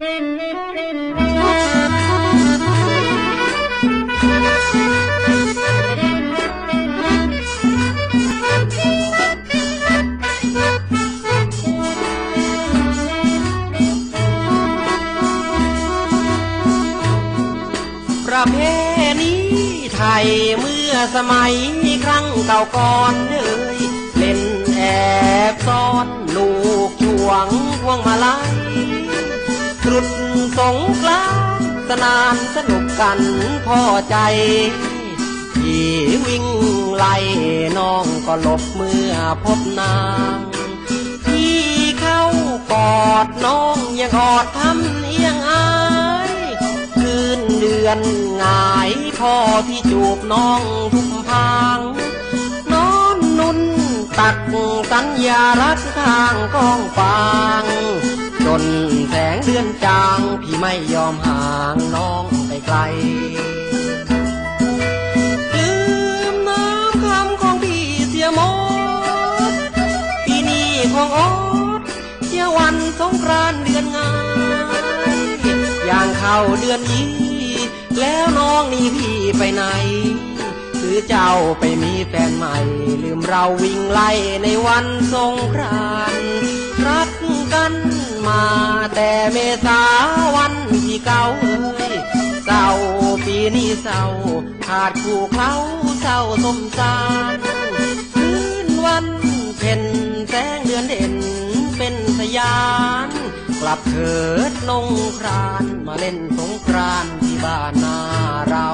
ประเพณีไทยเมื่อสมัยครั้งเก่าก่อนเลยเล่นแอบซ่อนลูกช่วงพวงมาลัย ตรุษสงกรานสนานสนุกกันพอใจที่วิ่งไล่น้องก็หลบเมื่อพบนางพี่เข้ากอดน้องยังอดทำเอียงอายคืนเดือนงายคอพี่จูบน้องทุกพางนอนนุ่นตักสัญญารักทางกองฟาง จนแสงเดือนจางพี่ไม่ยอมห่างน้องไปไกลลืมน้ำคำของพี่เสียหมดปีนี้ของออดเที่ยววันสงกรานเดือนงายอย่างเข้าเดือนยี่แล้วน้องนี่พี่ไปไหนหรือเจ้าไปมีแฟนใหม่ ลืมเราวิ่งไล่ในวันสงกรานรัก เมษาวันที่เก่าเอ้ยเศร้าปีนี้เศร้าขาดคู่เขาเศร้าสมสารคืนวันเพ็ญแสงเดือนเด่นเป็นสยาน กลับเถิดนงครานมาเล่นสงกรานที่บ้านนาเรา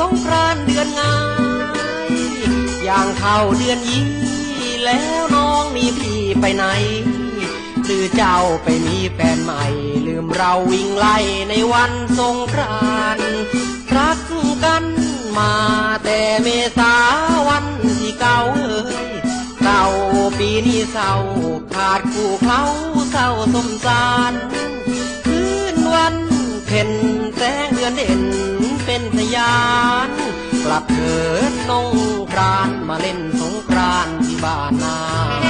สงกรานเดือนงายอย่างเข้าเดือนยี่แล้วน้องนี่พี่ไปไหน หรือเจ้าไปมีแฟนใหม่ ลืมเราวิ่งไล่ในวันสงกรานรักกันมาแต่เมษาวันที่เก่าเอ้ยเศร้าปีนี้เศร้าขาดคู่เขาเศร้าสมสารคืนวันเพ็ญ ยาน กลับเถิดนงกรานมาเล่นสงกรานที่บ้านนา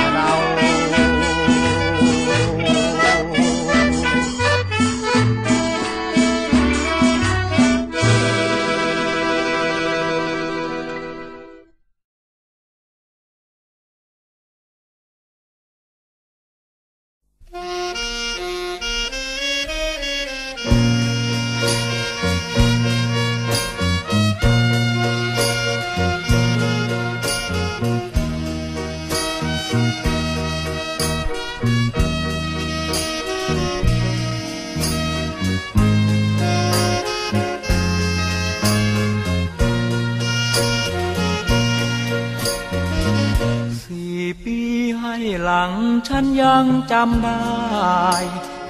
สี่ปีให้หลังฉันยังจำได้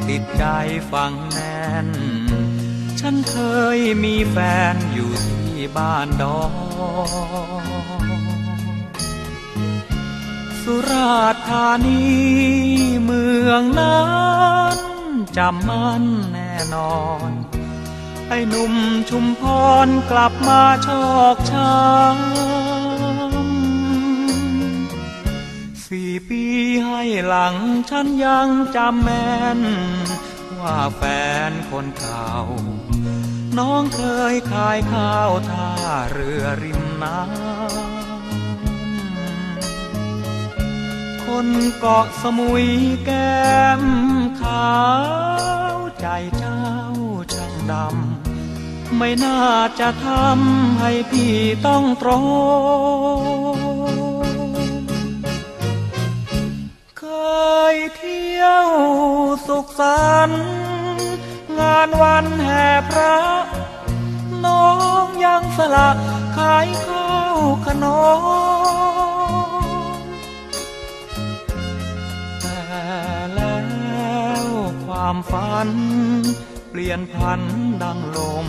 ติดใจฝังแน่น ฉันเคยมีแฟนอยู่ที่บ้านดอน สุราษฎร์ธานีเมืองนั้นจำมันแน่นอน ไอ้หนุ่มชุมพรกลับมาชอกช้ำสี่ปีให้หลังฉันยังจำแม่น ว่าแฟนคนเก่า น้องเคยขายข้าวท่าเรือริมน้ำ นเกาะสมุยแก้มขาวใจเจ้าช่างดำ ไม่น่าจะทำให้พี่ต้องตรองเคยเที่ยวสุขสันต์งานวันแห่พระ น้องยังสละขายข้าวขนม ความฝัน เปลี่ยนพันดังลม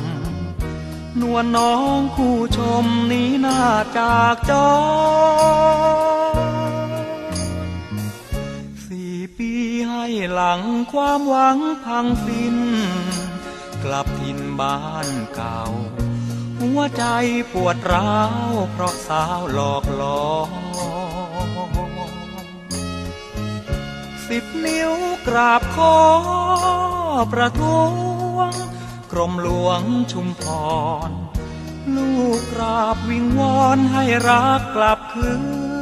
นวลน้องคู่ชมนี้หน้าจากจอสี่ปีให้หลังความหวังพังสิ้น กลับถิ่นบ้านเก่า หัวใจปวดร้าวเพราะสาวหลอกหลอน สิบนิ้วกราบขอประท้วง กรมหลวงชุมพร ลูกกราบวิงวอนให้รักกลับคืน